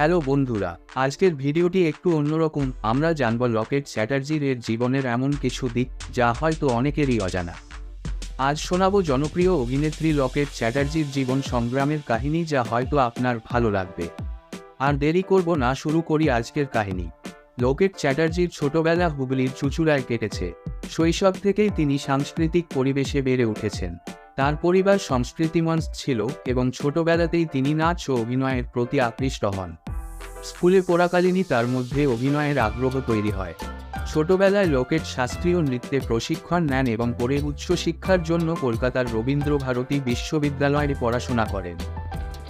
Hello বন্ধুরা, আজকের ভিডিওটি একটু অন্যরকম। আমরা জানব লকেট চ্যাটার্জির এর জীবনের এমন কিছু দিক, যা হয়তো অনেকেরই অজানা। আজ শোনাবো জনপ্রিয় অভিনেত্রী লকেট চ্যাটার্জির জীবন সংগ্রামের কাহিনী, যা হয়তো আপনার ভালো লাগবে। আর দেরি করব না, শুরু করি আজকের কাহিনী। লোকেট চ্যাটার্জির ছোটবেলা হুগলির চুচুড়ায় কেটেছে। শৈশব থেকেই তিনি সাংস্কৃতিক পরিবেশে বেড়ে উঠেছেন। তার পরিবার সংস্কৃতিমঞ্চ ছিল এবং ছোটবেলাতেই তিনি নাচ ও অভিনয়ের প্রতি আকৃষ্ট হন। স্কুলে পড়াকালীনই তার মধ্যে অভিনয়ের আগ্রহ তৈরি হয়। ছোটবেলায় লোকেট শাস্ত্রীয় নৃত্যে প্রশিক্ষণ নেন এবং পরে উচ্চশিক্ষার জন্য কলকাতার রবীন্দ্র ভারতী বিশ্ববিদ্যালয়ে পড়াশোনা করেন।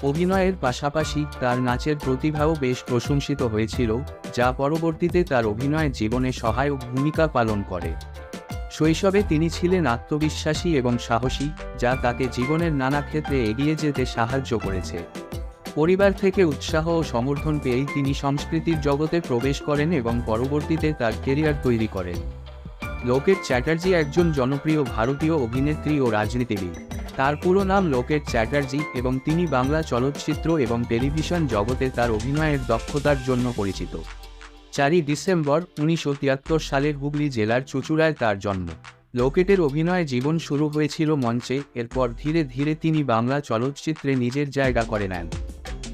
অভিনয়ের পাশাপাশি তার নাচের প্রতিভাও বেশ প্রশংসিত হয়েছিল, যা পরবর্তীতে তার অভিনয় জীবনে সহায়ক ভূমিকা পালন করে। শৈশবে তিনি ছিলেন আত্মবিশ্বাসী এবং সাহসী, যা তাকে জীবনের নানা ক্ষেত্রে এগিয়ে যেতে সাহায্য করেছে। পরিবার থেকে উৎসাহ ও সমর্থন পেয়েই তিনি সংস্কৃতির জগতে প্রবেশ করেন এবং পরবর্তীতে তার কেরিয়ার তৈরি করেন। লোকেট চ্যাটার্জি একজন জনপ্রিয় ভারতীয় অভিনেত্রী ও রাজনীতিবিদ। তার পুরো নাম লোকেট চ্যাটার্জি এবং তিনি বাংলা চলচ্চিত্র এবং টেলিভিশন জগতে তার অভিনয়ের দক্ষতার জন্য পরিচিত। চারই ডিসেম্বর উনিশশো তিয়াত্তর সালের হুগলি জেলার চুচুড়ায় তার জন্ম। লোকেটের অভিনয় জীবন শুরু হয়েছিল মঞ্চে, এরপর ধীরে ধীরে তিনি বাংলা চলচ্চিত্রে নিজের জায়গা করে নেন।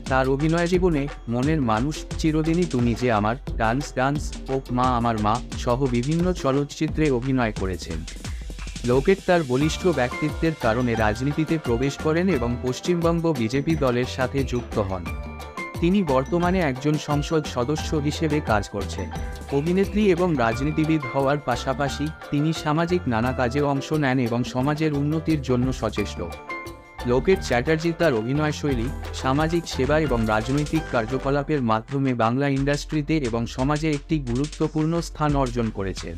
তার অভিনয় জীবনে মনের মানুষ চিরদিনই তুমি যে আমার ডান্স ডান্স ও মা আমার মা, সহ বিভিন্ন চলচ্চিত্রে অভিনয় করেছেন। লোকেট তার বলিষ্ঠ ব্যক্তিত্বের কারণে রাজনীতিতে প্রবেশ করেন এবং পশ্চিমবঙ্গ বিজেপি দলের সাথে যুক্ত হন। তিনি বর্তমানে একজন সংসদ সদস্য হিসেবে কাজ করছেন। অভিনেত্রী এবং রাজনীতিবিদ হওয়ার পাশাপাশি তিনি সামাজিক নানা কাজে অংশ নেন এবং সমাজের উন্নতির জন্য সচেষ্ট। লোকেট চ্যাটার্জি তার অভিনয়শৈলী, সামাজিক সেবা এবং রাজনৈতিক কার্যকলাপের মাধ্যমে বাংলা ইন্ডাস্ট্রিতে এবং সমাজে একটি গুরুত্বপূর্ণ স্থান অর্জন করেছেন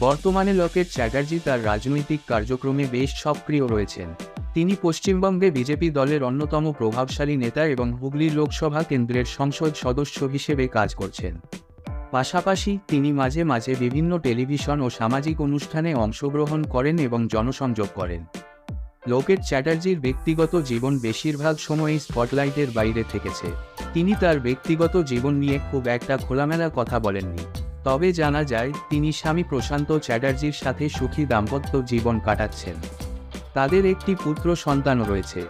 বর্তমানে লোকেট চ্যাটার্জি তার রাজনৈতিক কার্যক্রমে বেশ সক্রিয় রয়েছেন। তিনি পশ্চিমবঙ্গে বিজেপি দলের অন্যতম প্রভাবশালী নেতা এবং হুগলি লোকসভা কেন্দ্রের সংসদ সদস্য হিসেবে কাজ করছেন। পাশাপাশি তিনি মাঝে মাঝে বিভিন্ন টেলিভিশন ও সামাজিক অনুষ্ঠানে অংশগ্রহণ করেন এবং জনসংযোগ করেন। লোকেট চ্যাটার্জির ব্যক্তিগত জীবন বেশিরভাগ সময়ই স্পটলাইটের বাইরে থেকেছে। তিনি তার ব্যক্তিগত জীবন নিয়ে খুব একটা খোলামেলা কথা বলেননি। তবে জানা যায়, তিনি স্বামী প্রশান্ত চ্যাটার্জির সাথে সুখী দাম্পত্য জীবন কাটাচ্ছেন। তাদের একটি পুত্র সন্তানও রয়েছে।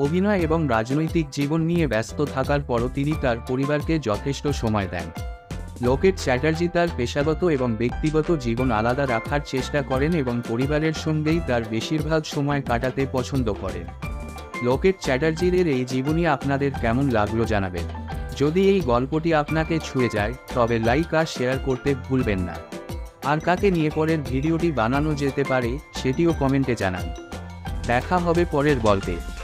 অভিনয় এবং রাজনৈতিক জীবন নিয়ে ব্যস্ত থাকার পরও তিনি তার পরিবারকে যথেষ্ট সময় দেন। লোকেট চ্যাটার্জি তার পেশাগত এবং ব্যক্তিগত জীবন আলাদা রাখার চেষ্টা করেন এবং পরিবারের সঙ্গেই তার বেশিরভাগ সময় কাটাতে পছন্দ করেন। লোকেট চ্যাটার্জির এই জীবনী আপনাদের কেমন লাগল জানাবেন। যদি এই গল্পটি আপনাকে ছুঁয়ে যায়, তবে লাইক আর শেয়ার করতে ভুলবেন না। আর কাকে নিয়ে পরের ভিডিওটি বানানো যেতে পারে, সেটিও কমেন্টে জানান। দেখা হবে পরের গল্পে।